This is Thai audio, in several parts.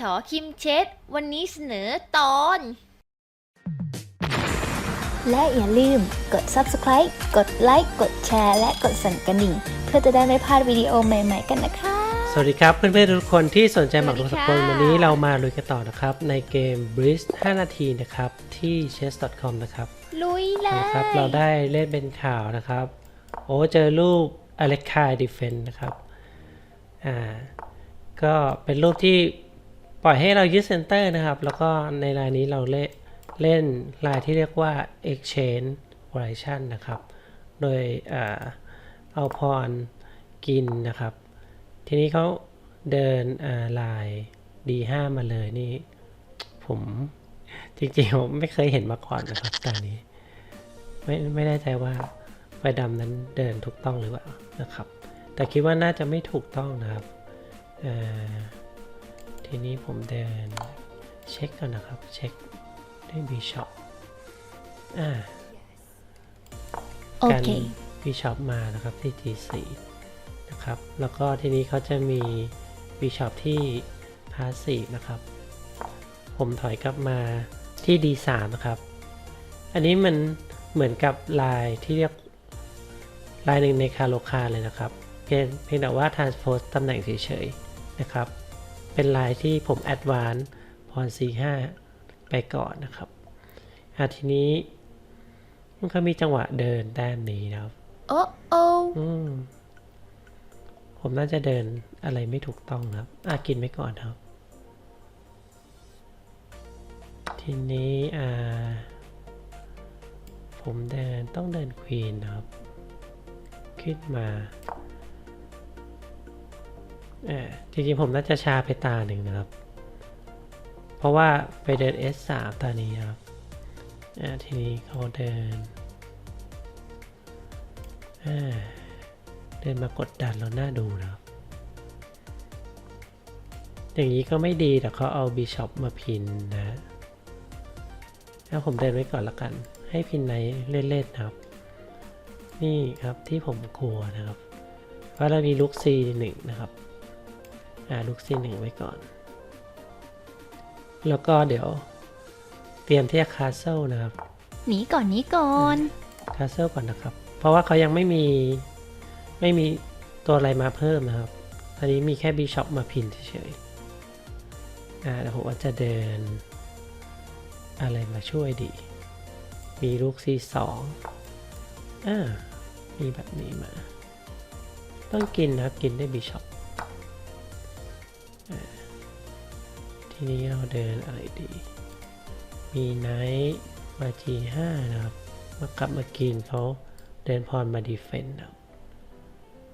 ชอคิมเชตวันนี้เสนอตอน และอย่าลืมกด subscribe กดไลค์กดแชร์ และกดสั่นกระดิ่ง เพื่อจะได้ไม่พลาดวิดีโอใหม่ ๆ กันนะคะ สวัสดีครับ เพื่อนๆทุกคนที่สนใจหมากรุกสวัสสดีกลค่ะวันนี้เรามาลุยกันต่อนะครับ ในเกม Breeze 5 นาทีนะครับ ที่ chess.com นะครับลุยเลย นะครับ เราได้เล่นเป็นข่าวนะครับ โอ้เจอรูป Alex Kai Defense นะครับ อ่า ก็เป็นรูปที่ ปล่อยให้เรายึดเซนเตอร์นะครับ แล้วก็ในรายนี้เราเล่นเล่นรายที่เรียกว่า Exchange Variation นะครับ โดยอ่าเอาพรกินนะครับ ทีนี้เขาเดินลาย D5 มาเลยนี่ผมจริงๆผมไม่เคยเห็นมาก่อนนะครับตอนนี้ ไม่ไม่แน่ใจว่าไฟดำนั้นเดินถูกต้องหรือเปล่านะครับ แต่คิดว่าน่าจะไม่ถูกต้องนะครับเอ่อ ทีนี้ผมเดินเช็คก่อนนะครับ เช็คด้วยบีช็อปอ่าโอการเคบีช็อปมานะครับที่ G4 นะครับ แล้วก็ทีนี้เขาจะมีบีช็อปที่พาสซีฟนะครับ ผมถอยกลับมาที่ D3 นะครับ อันนี้มันเหมือนกับลายที่เรียกลายหนึ่งในคาโลคาเลยนะครับ เพียงเพียงแต่ว่า transpose ตำแหน่งเฉยๆนะครับ เป็นลายที่ผม advance พร C5 ไปก่อนนะครับอะทีนี้มันก็มีจังหวะเดินแต้มนี้นะครับ โอ้โอ้อืมผมน่าจะเดินอะไรไม่ถูกต้องนะครับอะกินไว้ก่อนครับ ทีนี้อ่า ผมเดินต้องเดินควีนนะครับ ขึ้นมาเออ จริงๆผมน่าจะชาไปตาหนึ่งนะครับ เพราะว่าไปเดิน S3 ตานี้ครับทีนี้เขาเดิน เดินมากดดันเราหน้าดูนะครับ อย่างนี้ก็ไม่ดีแต่เขาเอาบิชอปมาพินนะถ้าผมเดินไว้ก่อนละกัน ให้พินไหนเล่นๆนะครับ นี่ครับที่ผมกลัวนะครับ เพราะเรามีลุกซีหนึ่งนะครับ ลุกซีหนึ่งไว้ก่อน แล้วก็เดี๋ยว เตรียมที่จะคาสเซิลนะครับ หนีก่อนหนีก่อน คาสเซิลก่อนนะครับ เพราะว่าเขายังไม่มีไม่มีตัวอะไรมาเพิ่มนะครับ ตอนนี้มีแค่บิชอปมาพินเฉยๆอ่าแล้วผมว่าจะเดิน อะไรมาช่วยดี มีลูก C2 อ่ามีแบบนี้มา ต้องกินนะครับ กินได้บิชอป ทีนี้เราเดินอะไรดี มีไนท์มา G5 นะครับ มากลับมากินเขาเดินพรมาดีเฟนต์ครับ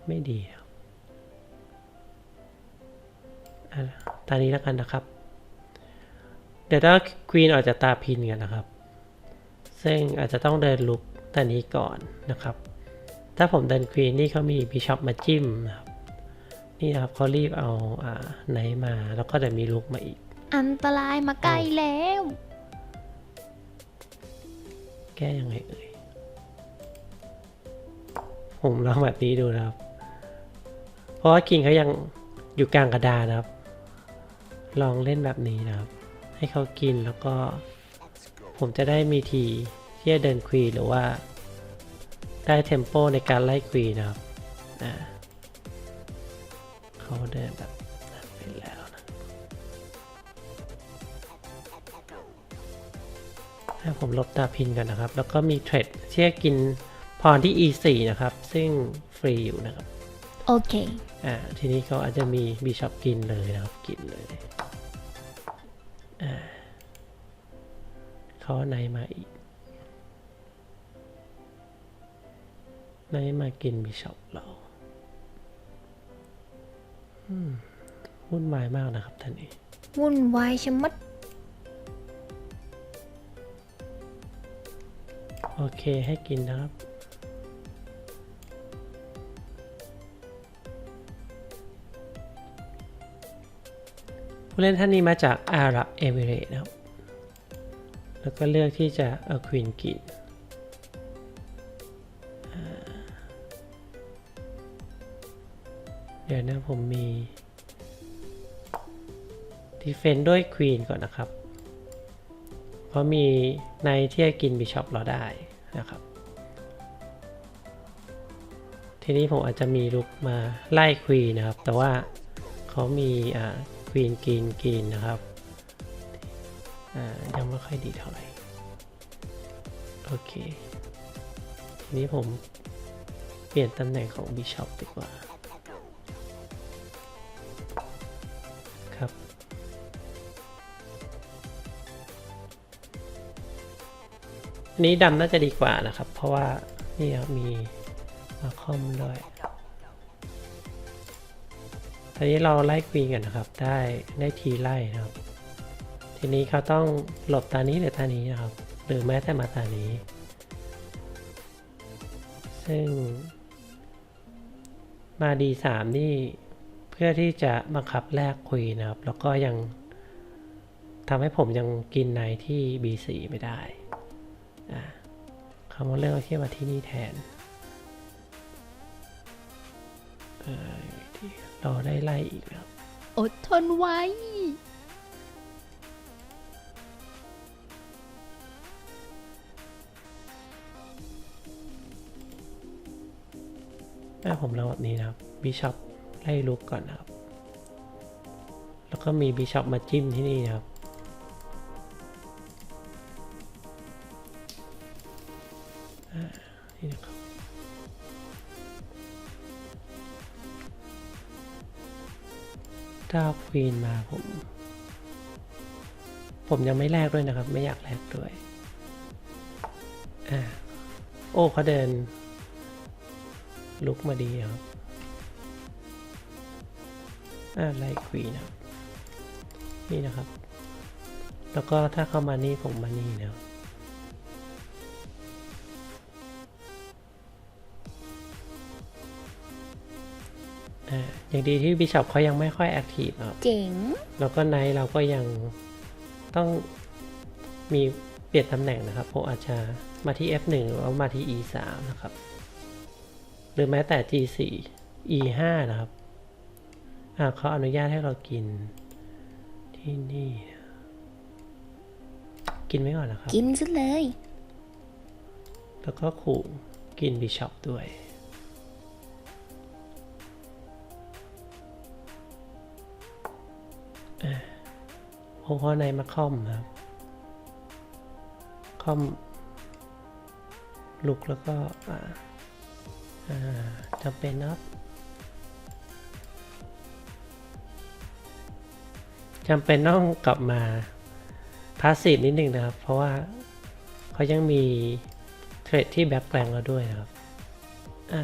ไม่ดีครับอะตานี้แล้วกันนะครับ เดี๋ยวถ้าควีนออกจากตาพินกันนะครับ ซึ่งอาจจะต้องเดินลุกตานี้ก่อนนะครับ ถ้าผมเดินควีนนี่เขามีบิชอปมาจิ้มนะครับ นี่นะครับเขารีบเอาอ่าไนท์มาแล้วก็จะมีลุกมาอีก อันตรายมาใกล้แล้ว แก้ยังไงเอ่ยผมลองแบบนี้ดูนะครับ เพราะว่าคิงเขายังอยู่กลางกระดานนะครับ ลองเล่นแบบนี้นะครับ ให้เขากินแล้วก็ ผมจะได้มีทีที่จะเดินควีนหรือว่า ได้เทมโปในการไล่ควีนนะครับอ่า เขาเดินแบบนั้นไปแล้วนะให้ผมลบตาพินกันนะครับ แล้วก็มีเทรดที่จะกินพรที่ E4 นะครับ ซึ่งฟรีอยู่นะครับ โอเค อ่า ทีนี้เขาอาจจะมีบิชอปกินเลยนะครับ กินเลย อ่าเขาเอาไหนมาอีกไหนมากินบิชอปเราอืม วุ่นวายมากนะครับท่านนี้วุ่นวายชะมัด โอเคให้กินนะครับ ผู้เล่นท่านนี้มาจากอาหรับเอมิเรตส์นะครับ แล้วก็เลือกที่จะเอาควีนกิน เดี๋ยวนะผมมี ดีเฟนด้วยควีนก่อนนะครับ เพราะมีในที่จะกินบิชอปเราได้นะครับ ทีนี้ผมอาจจะมีลุกมาไล่ควีนนะครับ แต่ว่าเขามีอ่าควีนกินกินนะครับยังไม่ค่อยดีเท่าไหร่ โอเค ทีนี้ผมเปลี่ยนตำแหน่งของบิชอปดีกว่า นี้ดำน่าจะดีกว่านะครับ เพราะว่านี่ครับมีมาคอมด้วยตอนนี้เราไล่ควีนกันนะครับ ได้ได้ทีไล่นะครับ ทีนี้เขาต้องหลบตานี้หรือตานี้นะครับ หรือแม้แต่มาตานี้ ซึ่งมาดีสามนี่เพื่อที่จะบังคับแลกควีนนะครับ แล้วก็ยังทำให้ผมยังกินในที่ B4 ไม่ได้ อะเขามาเลือกเอาที่มาที่นี่แทนเออที่เราได้ไล่อีกนะครับอดทนไว้แม่ผมเล่าแบบนี้นะครับบิชอปไล่ลุกก่อนนะครับ แล้วก็มีบิชอปมาจิ้มที่นี่นะครับ ถ้าควีนมาผม ผมยังไม่แลกด้วยนะครับ ไม่อยากแลกด้วย อ่า โอ้เขาเดิน ลุกมาดีครับ อ่าไลควีนนะครับนี่นะครับ แล้วก็ถ้าเข้ามานี่ผมมานี่นะครับ อ่าอย่างดีที่บิชอปเขายังไม่ค่อยแอคทีฟครับเจ๋ง แล้วก็ไนท์เราก็ยังต้องมีเปลี่ยนตำแหน่งนะครับผมอาจจะมาที่ F1 หรือว่ามาที่ E3 นะครับ หรือแม้แต่ G4 E5 นะครับอ่าเขาอนุญาตให้เรากินที่นี่ กินไว้ก่อนนะครับ กินซะเลย แล้วก็ขู่กินบิชอปด้วย ผมเอาในมาคอมครับคอม ลุกแล้วก็จำเป็นนะครับจำเป็นต้องกลับมาพาสซีฟนิดนึงนะครับ เพราะว่าเขายังมีเทรดที่แบ็คแกลงเราด้วยนะครับ อ่า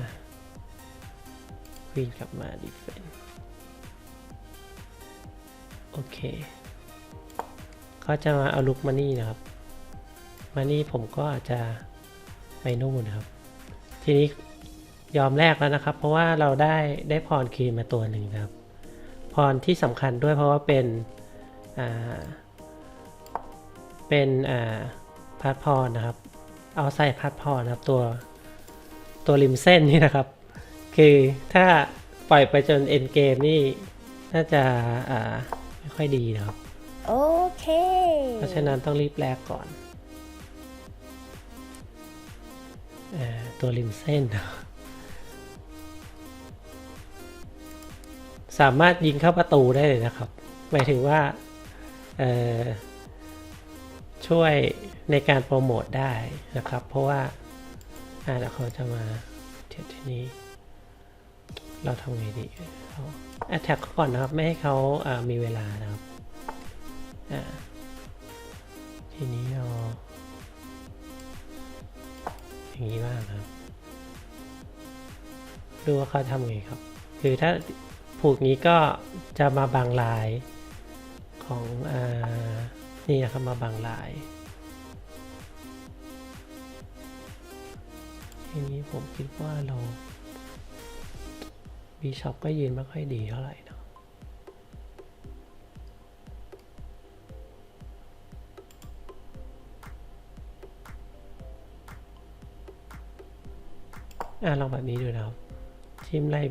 ควีนกลับมาดีเฟนโอเค ก็จะมาเอาลุกมานี่นะครับ มานี่ผมก็อาจจะไปนู่นนะครับ ทีนี้ยอมแลกแล้วนะครับ เพราะว่าเราได้ได้พรคีนมาตัวหนึ่งนะครับ พรที่สำคัญด้วยเพราะว่าเป็นอ่าเป็นอ่าพาร์ทพรนะครับ เอาใส่พัดพอนะครับตัวตัวริมเส้นนี่นะครับ คือถ้าปล่อยไปจนเอ็นเกมนี่น่าจะอ่าไม่ค่อยดีนะครับ โอเค เพราะฉะนั้นต้องรีบแลกก่อนออตัวริมเส้น สามารถยิงเข้าประตูได้เลยนะครับ หมายถึงว่าช่วยในการโปรโมทได้นะครับ เพราะว่าอ่าแล้วเขาจะมาเทียบที่นี้ เราทำไงดีเราแอ t แทกก่อนนะครับ ไม่ให้เขาามีเวลานะครับ ทีนี้เราอย่างนี้บ้างครับ ดูว่าเขาทำไงครับ คือถ้าผูกนี้ก็จะมาบางลายของอ่านี่นะครับมาบางลายทีนี้ผมคิดว่าเราบีช็อปก็ยืนไม่ค่อยดีเท่าไหร่นะ อะลองแบบนี้ดูนะครับชิมไล่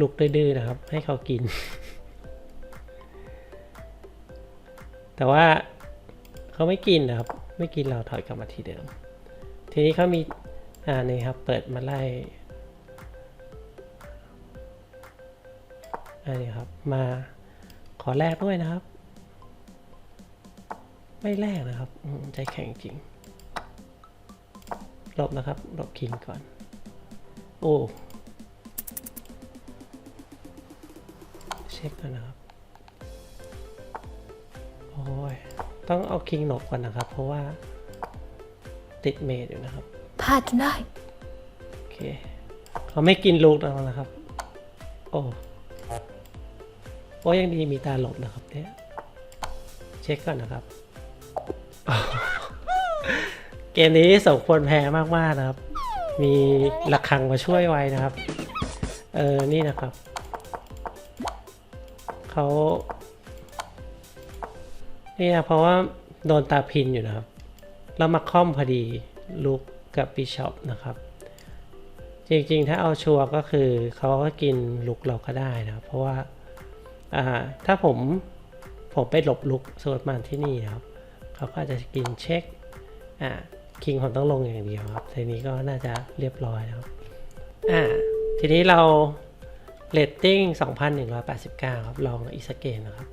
ลุกดื้อๆนะครับ ให้เขากิน แต่ว่าเขาไม่กินนะครับ ไม่กินเราถอยกลับมาที่เดิม ทีนี้เขามีอ่านี่ครับเปิดมาไล่อันนี้ครับมาขอแลกด้วยนะครับ ไม่แลกนะครับใจแข็งจริงหลบนะครับหลบคิงก่อน โอ้ เช็คก่อนนะครับ โอ้ย ต้องเอาคิงหลบก่อนนะครับ เพราะว่า ติดเมดอยู่นะครับพลาดจนได้ โอเคเขาไม่กินลูกเรานะครับ โอ้โอ้ยังดีมีตาหลบนะครับเนี่ยเช็คก่อนนะครับ เกมนี้สมควรแพ้มากๆนะครับ มีระฆังมาช่วยไว้นะครับ เออ นี่นะครับ เขานี่นะเพราะว่าโดนตาพินอยู่นะครับ แล้วมาค่อมพอดีลูกกับบิชอปนะครับ จริงๆ ถ้าเอาชัวร์ก็คือเขาก็กินลุกเราก็ได้นะครับเพราะว่าอ่าถ้าผมผมไปหลบลุกโซดมันที่นี่นะครับ เขาก็จจะกินเช็คอ่า คิงผมต้องลงอย่างเดียวครับทีนี้ก็น่าจะเรียบร้อยนะครับอ่าทีนี้เราเรตติ้ง 2,189 ครับ ลองอีกสกเกนนะครับ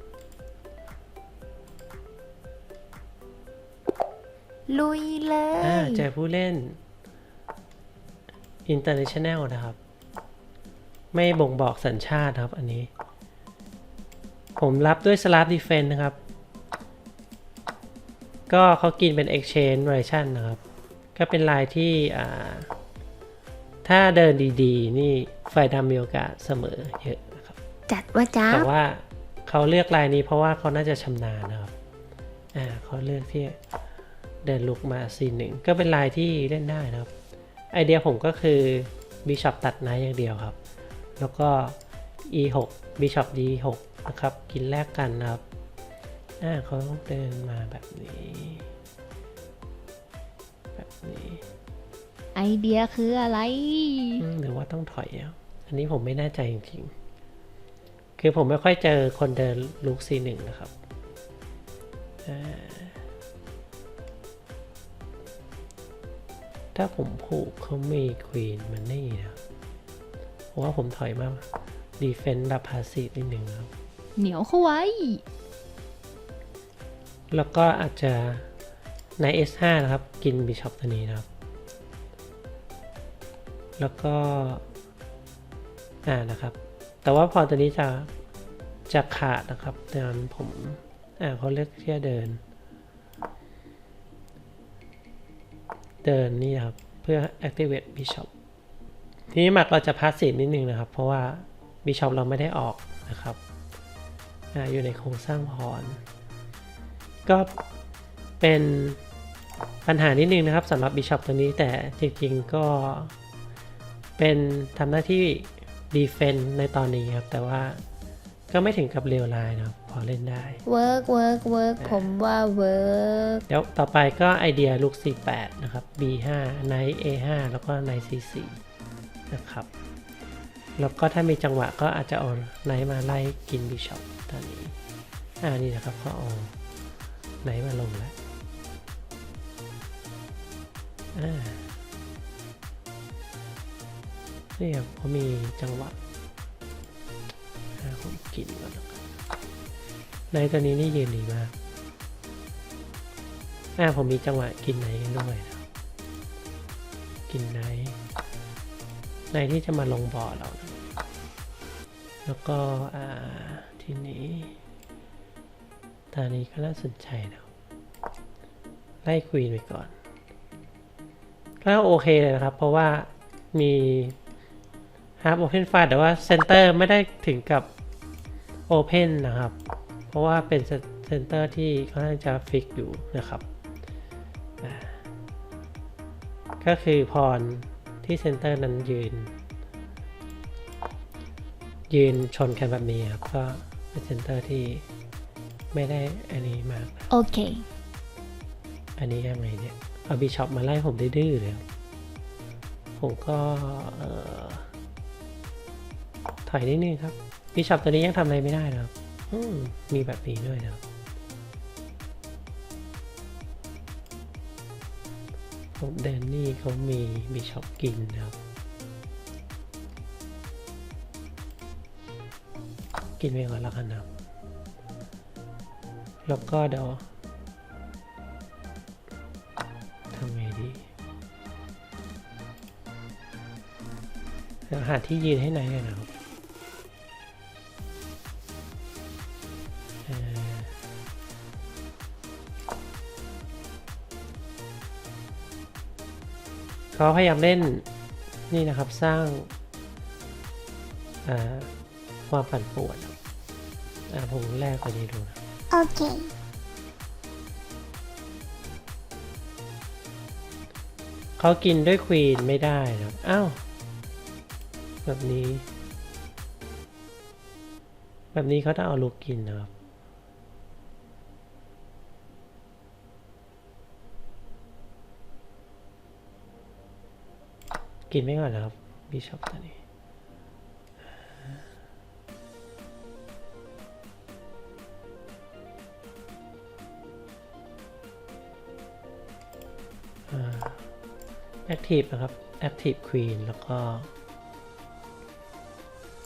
ลุยเลอ่ายเจอผู้เล่น international นะครับ ไม่บ่งบอกสัญชาติครับอันนี้ ผมรับด้วย slap defense นะครับ ก็เขากินเป็น exchange version นะครับ ก็เป็นลายที่อ่าถ้าเดินดีๆ นี่ฝ่ายดำมีโอกาสเสมอเยอะนะครับ จัดว่าจ้าแต่ว่าเขาเลือกลายนี้เพราะว่าเขาน่าจะชำนาญนะครับอ่าเขาเลือกที่เดินลุกมา C1 ก็เป็นลายที่เล่นได้นะครับ ไอเดียผมก็คือ Bishop ตัดไนท์อย่างเดียวครับ แล้วก็ E6 Bishop D6 นะครับ กินแลกกันนะครับ อ่าเขาต้องเดินมาแบบนี้ แบบนี้ไอเดียคืออะไร อืมหรือว่าต้องถอยอะอันนี้ผมไม่แน่ใจจริงๆ คือผมไม่ค่อยเจอคนเดินลุก C1 นะครับอ่าถ้าผมผูกเขามีควีนมันนี่นะเพราะว่าผมถอยมาดีเฟนต์แบบพาสซีฟนิดหนึ่งครับ เหนียวเข้าไว้ แล้วก็อาจจะใน S5 นะครับ กินบิชอปตัวนี้นะครับ แล้วก็ อ่านะครับ แต่ว่าพอตัวนี้จะ จะขาดนะครับดังนั้นผม อ่าเขาเลือกที่จะเดิน เดินนี่ครับ เพื่อ activate bishop ทีนี้หมักเราจะพาสซีฟนิดนึงนะครับ เพราะว่า bishop เราไม่ได้ออกนะครับอ่าอยู่ในโครงสร้างพร ก็เป็นปัญหานิดนึงนะครับสำหรับบิชอปตัวนี้แต่จริงๆก็เป็นทำหน้าที่ดีเฟนในตอนนี้ครับ แต่ว่าก็ไม่ถึงกับเลวร้ายนะครับพอเล่นได้เวิร์กเวิร์กเวิร์กผมว่าเวิร์กเดี๋ยวต่อไปก็ไอเดียลูก 48 นะครับ B5 ใน A5 แล้วก็ใน C4 นะครับ แล้วก็ถ้ามีจังหวะก็อาจจะเอาไนท์มาไล่กินบิชอปตอนนี้ อ่านี่นะครับเขาเอา ไหนมาลงแล้วนี่ครับเขามีจังหวะผมกินก่อนนในตัวนี้นี่ยืนดีมากอ่าผมมีจังหวะกินไหนกันด้วยนะกินไหนในที่จะมาลงบ่อเรานะแล้วก็ อ่า ทีนี้ ตอนนี้ก็น่าสนใจนะไล่ควีนไปก่อนก็โอเคเลยนะครับ เพราะว่ามี Half Open f i แต่ว่าเซนเตอร์ไม่ได้ถึงกับ Open นนะครับ เพราะว่าเป็นเซนเตอร์ที่ค่อนข้างจะฟิกอยู่นะครับ ก็คือพรที่เซนเตอร์นั้นยืน ยืนชนกันแบบนี้ครับ ก็เป็นเซนเตอร์ที่ ไม่ได้อันนี้มากโอเค อันนี้ยังไงเนี่ยเอาบิช็อปมาไล่ผมดื้อเลยผมก็ถอยนิดนึงครับบิช็อปตัวนี้ยังทำอะไรไม่ได้นะครับมีแบบนี้ด้วยนะครับผมแดนนี่เขามีบิช็อปกินนะครับกินไปก่อนแล้วกันนะครับ แล้วก็เดี๋ยวทำไงดีเดี๋ยวหาที่ยืนให้ไหนอยหน่อยนะครับเขาพยายามเล่นนี่นะครับสร้างความปั่นป่วนครับอ่าผมแรกตัวนี้ดูนะ โอเค เขากินด้วยควีนไม่ได้นะครับอ้าว แบบนี้ แบบนี้เขาต้องเอาลูกกินนะครับ กินไม่ก่อนนะครับ บิชอปตัวนี้ แอคทีฟนะครับ Active Queen แล้วก็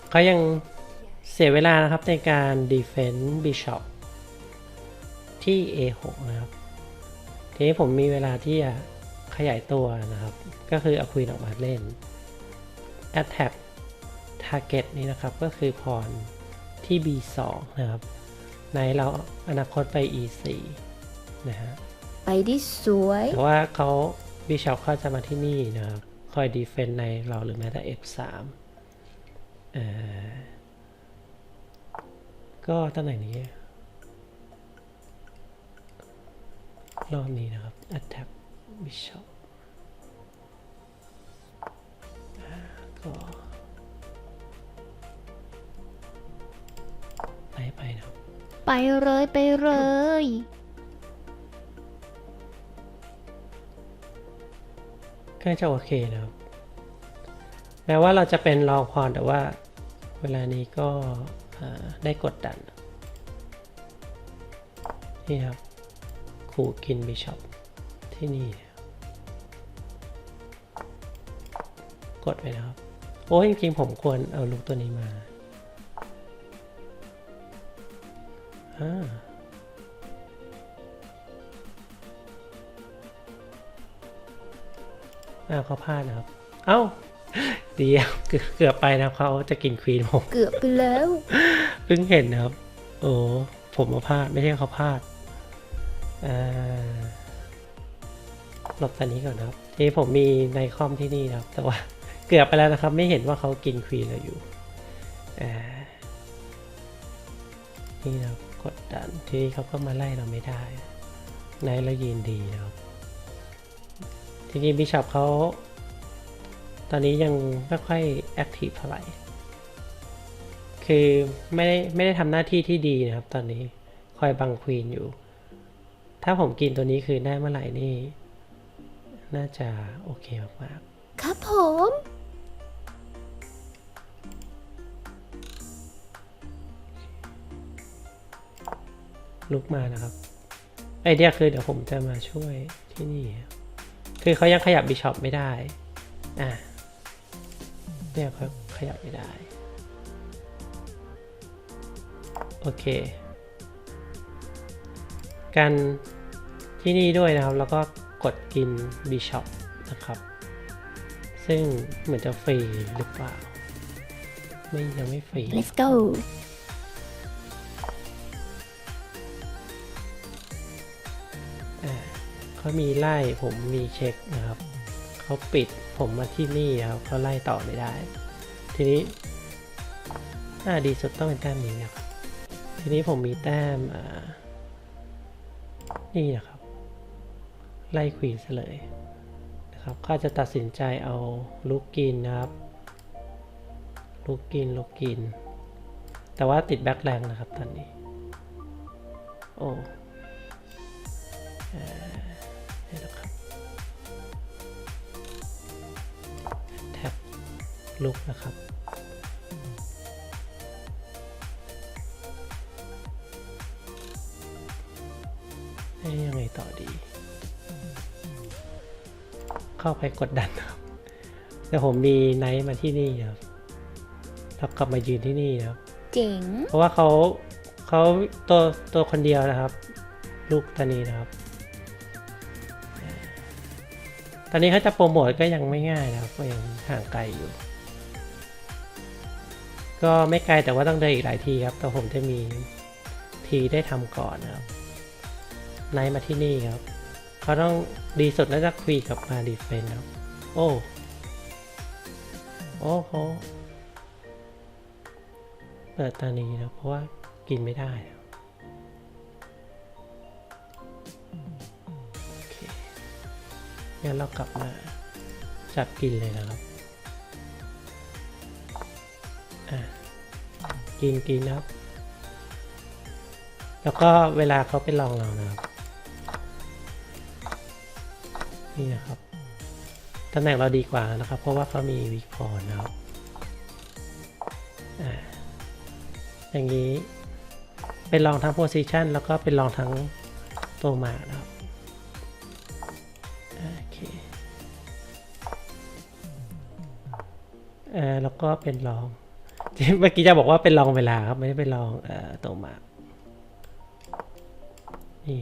เขายังเสียเวลานะครับในการ Defense Bishop ที่ A6 นะครับ ทีนี้ผมมีเวลาที่จะขยายตัวนะครับ ก็คือเอา Queen ออกมาเล่น Attack Target นี้นะครับก็คือพรที่ B2 นะครับ ในเราอนาคตไป E4 นะฮะ ไปได้สวย แต่ว่าเขา บิชอปเขาจะมาที่นี่นะครับ คอยดีเฟนในเราหรือแม้แต่ F3 เอ่อก็ตำแหน่งนี้ รอบนี้นะครับ attack bishop อ่าก็ไปไปนะครับ ไปเลยไปเลย ก็จะโอเคนะครับ แม้ว่าเราจะเป็นรองพรแต่ว่าเวลานี้ก็ได้กดดัน นี่ครับขู่กินบิชอปที่นี่ กดไปนะครับ โอ้ยจริงๆผมควรเอาลูกตัวนี้มาอ่า อ้าวเขาพลาดนะครับ เอ้าเดียวเกือบเกือบไปนะครับเขาจะกินควีนผมเกือบไปแล้วเพิ่งเห็นนะครับ โอ้ผมมาพลาดไม่ใช่เขาพลาดอ่าหลบตอนนี้ก่อนนะครับทีนี้ผมมีในคอมที่นี่นะครับ แต่ว่าเกือบไปแล้วนะครับ ไม่เห็นว่าเขากินควีนเราอยู่อ่านี่นะครับกดดันทีนี้เขาก็มาไล่เราไม่ได้ ในเรายืนดีนะครับ จริงๆบิชอปเขาตอนนี้ยังไม่ค่อยแอคทีฟเท่าไหร่ คือไม่ได้ไม่ได้ทำหน้าที่ที่ดีนะครับตอนนี้คอยบังควีนอยู่ ถ้าผมกินตัวนี้คือได้เมื่อไหร่นี่ น่าจะโอเคมากครับผมๆลุกมานะครับ ไอเดียคือเดี๋ยวผมจะมาช่วยที่นี่ครับ คือเขายังขยับบิชอปไม่ได้ อะเนี่ยเขาขยับไม่ได้ โอเคการที่นี่ด้วยนะครับ แล้วก็กดกินบิชอปนะครับ ซึ่งเหมือนจะฟรีหรือเปล่า ไม่ยังไม่ฟรี let's go เขามีไล่ผมมีเช็คนะครับเขาปิดผมมาที่นี่ครับเขาไล่ต่อไม่ได้ ทีนี้อ่าดีสุดต้องเป็นแต้มนี้นะครับทีนี้ผมมีแต้มอ่านี่นะครับ ไล่ควีนซะเลยนะครับก็จะตัดสินใจเอาลูกกินนะครับลูกกินลูกกิน แต่ว่าติดแบ็คแรงนะครับตอนนี้ โอ้ นี่นะครับแท็บลุกนะครับให้ยังไงต่อดี เข้าไปกดดันครับแต่ผมมีไนท์มาที่นี่ครับแล้วกลับมายืนที่นี่นะครับเจ๋งเพราะว่าเขาเขาตัวตัวคนเดียวนะครับ ลูกตอนนี้นะครับ ตอนนี้เขาจะโปรโมทก็ยังไม่ง่ายนะครับก็ยังห่างไกลอยู่ ก็ไม่ไกลแต่ว่าต้องเดินอีกหลายทีครับ แต่ผมจะมีทีได้ทำก่อนนะครับไนมาที่นี่ครับเขาต้องดีสุดน่าจะคุยกับมาดีเฟนครับ โอ้โอ้โหเปิดตอนนี้นะเพราะว่ากินไม่ได้ งั้นเรากลับมาจับกินเลยนะครับ อะกินกินนะครับ แล้วก็เวลาเขาไปลองเรานะครับ นี่นะครับตำแหน่งเราดีกว่านะครับ เพราะว่าเขามีวิกพอร์นะครับอ่าอย่างนี้เป็นลองทั้ง position แล้วก็เป็นลองทั้งตัวหมากนะครับ ออแล้วก็เป็นลองเมื่อกี้จะบอกว่าเป็นลองเวลาครับ ไม่ได้เป็นลองเอ่อตัวมานี่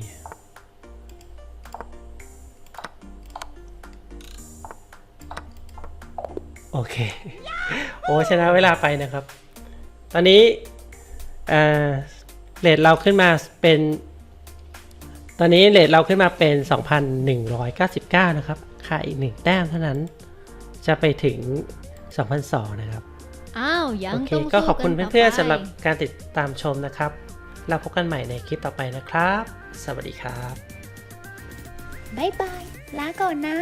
โอเค โอ้ชนะเวลาไปนะครับ ตอนนี้เอ่อเรทเราขึ้นมาเป็น ตอนนี้เรทเราขึ้นมาเป็น 2,199 นะครับค่าอีกหนึ่งแต้มเท่านั้นจะไปถึง 2,002 นะครับ อ้าว ยังโอเคต้องก็สู้ขอบคุณกันต่เพื่อนๆไปสำหรับการติดตามชมนะครับ เราพบกันใหม่ในคลิปต่อไปนะครับ สวัสดีครับ บ๊ายบาย ลาก่อนนะ